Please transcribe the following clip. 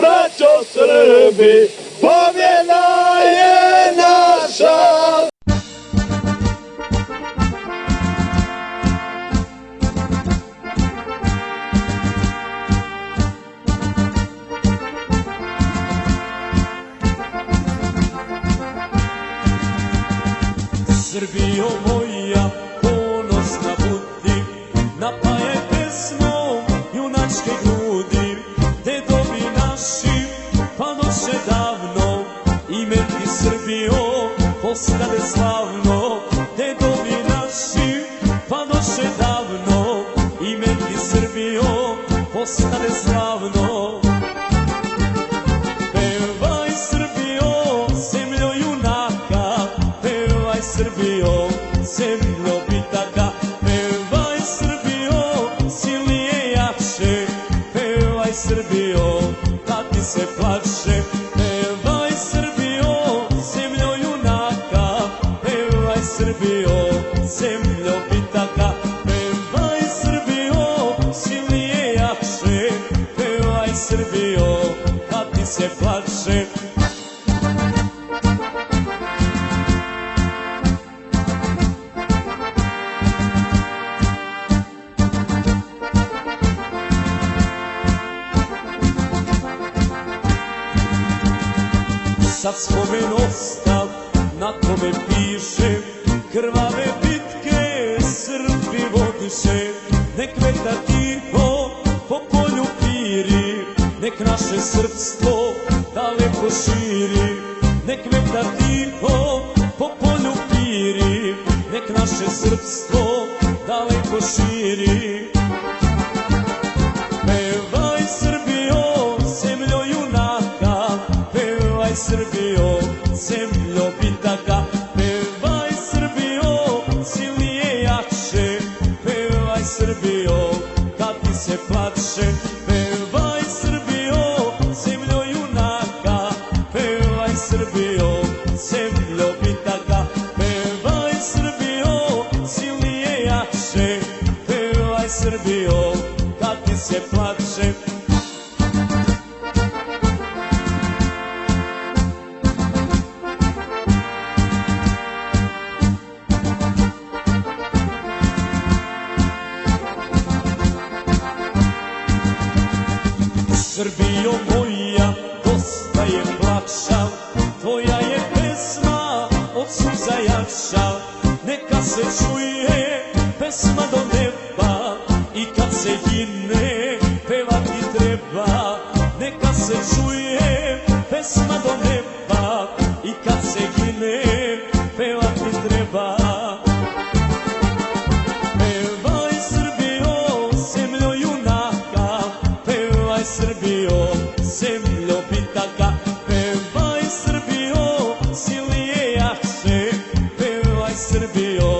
braćo Srbi, pobjeda je naša! Srbijo moja, ponosna budi, napaje pesmom junačke grudi, Postade slavno, dedovi naši, pa noće davno, ime ti Srbijo, postade slavno. Se plače. Sad spomen ostav na kome piše Krvave bitke Srbi vodiše Nek vetar tiho Nek naše srpstvo daleko širi Nek vetar tiho po polju piri. Nek naše srpstvo daleko širi. Pevaj Srbijo, zemljo junaka, pevaj Srbijo, zemljo bitaka, pevaj Srbijo, silnije jače, pevaj Srbijo, ti se plače, pevaj Srbijo, da ti se plače. Srbijo moja, dosta je plaća, se čuje do neba i kad se treba. Pevaj Srbijo, zemljo junaka, pevaj Srbijo, zemljo bitaka, pevaj Srbijo, silnije jače, pevaj Srbijo,